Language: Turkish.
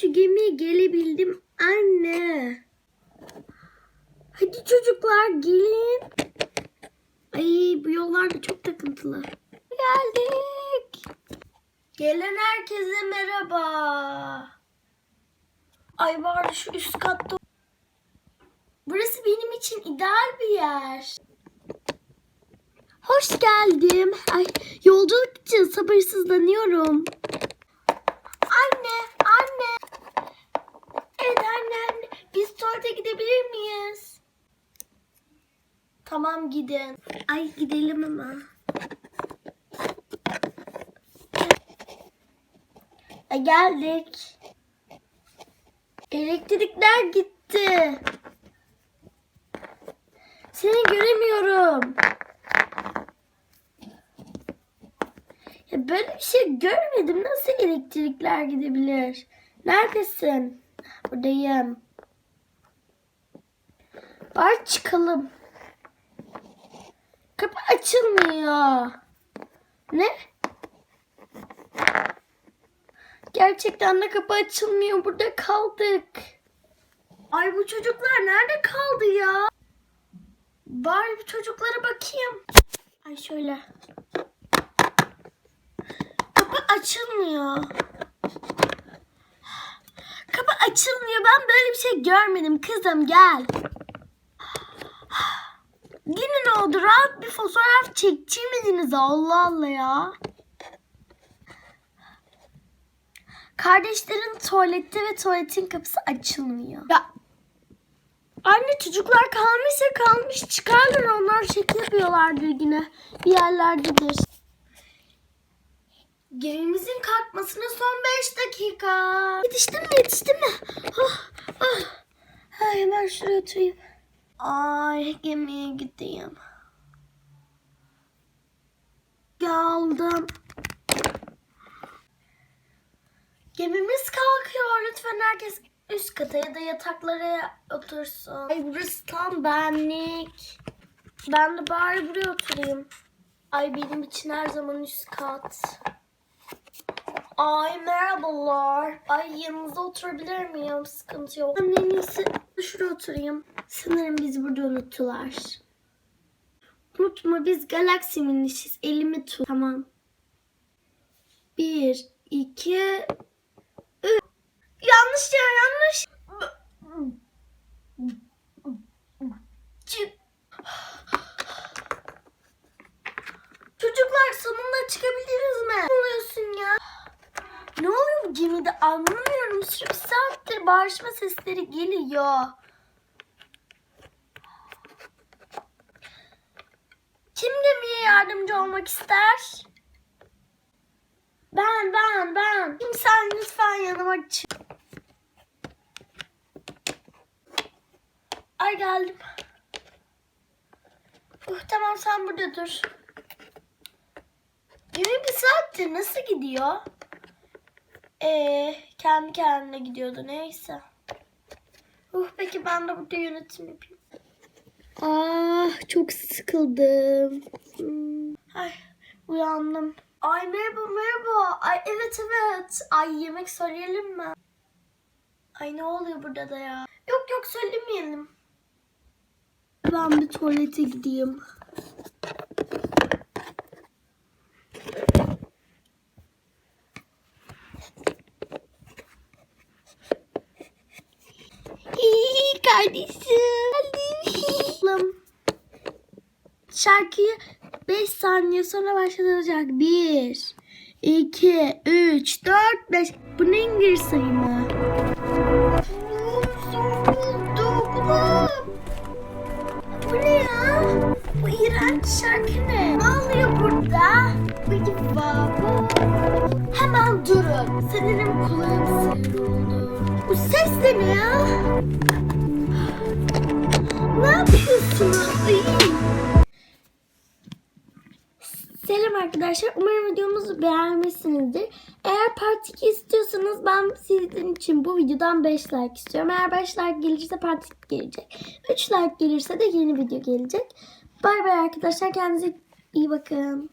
şu gemiye gelebildim anne. Hadi çocuklar gelin. Ay bu yollar da çok takıntılı. Geldik. Gelen herkese merhaba. Ay var şu üst katta. Burası benim için ideal bir yer. Hoş geldim. Ay yolculuk için sabırsızlanıyorum. Anne, anne. Evet anne, anne. Biz tuvalete gidebilir miyiz? Tamam gidin. Ay gidelim ama. E, geldik. Elektrikler gitti. Seni göremiyorum. Ya böyle bir şey görmedim. Nasıl elektrikler gidebilir? Neredesin? Buradayım. Bari çıkalım. Kapı açılmıyor. Ne? Gerçekten de kapı açılmıyor. Burada kaldık. Ay bu çocuklar nerede kaldı ya? Bari bir çocuklara bakayım. Ay şöyle. Kapı açılmıyor. Kapı açılmıyor. Ben böyle bir şey görmedim. Kızım gel. Yine ne oldu? Rahat bir fotoğraf çektirmediniz. Allah Allah ya. Kardeşlerin tuvalette ve tuvaletin kapısı açılmıyor. Ya Anne çocuklar kalmışsa kalmış çıkarlar onlar şekil yapıyorlardır yine bir yerlerdedir. Gemimizin kalkmasına son 5 dakika. Yetiştim mi yetiştim mi? Ah, ah. Ay, hemen şuraya oturayım. Ay gemiye gideyim. Geldim. Gemimiz kalkıyor. Lütfen herkes üst kata ya da yataklara otursun. Ay burası tam benlik. Ben de bari buraya oturayım. Ay benim için her zaman üst kat. Ay merhabalar. Ay yanınıza oturabilir miyim? Sıkıntı yok. Ben en iyisi şuraya oturayım. Sanırım bizi burada unuttular. Unutma biz galaksi minişiz. Elimi tut. Tamam. Bir, iki, üç. Yanlış ya yanlış. Çocuklar sonunda çıkabiliriz mi? Ne oluyorsun ya? Ne oluyor bu gemide anlamıyorum. Sürü bir saattir bağırışma sesleri geliyor. Olmak ister? Ben, ben, ben. Sen lütfen yanıma çık. Ay geldim. Uh, tamam sen burada dur. Gemi bir saattir nasıl gidiyor? Ee, kendi kendine gidiyordu neyse. Uh, peki ben de burada yönetim yapayım. Ah çok sıkıldım. Hmm. Ay uyandım. Ay merhaba merhaba. Ay evet evet. Ay yemek söyleyelim mi? Ay ne oluyor burada da ya? Yok yok söylemeyelim. Ben bir tuvalete gideyim. Kardeşim. Geldim. Şarkıyı 5 saniye sonra başlatılacak. 1, 2, 3, 4, 5. Bu ne İngiliz sayı mı? Bu ne ya? Bu iğrenç şarkı ne? Ne oluyor burada? Peki baba. Hemen durun. Sanırım kulağım sığır oldu. Bu ses de ne ya? Ne yapıyorsunuz? Ay. Selam arkadaşlar. Umarım videomuzu beğenmişsinizdir. Eğer part 2 istiyorsanız ben sizin için bu videodan 5 like istiyorum. Eğer 5 like gelirse part 2 gelecek. 3 like gelirse de yeni video gelecek. Bay bay arkadaşlar. Kendinize iyi bakın.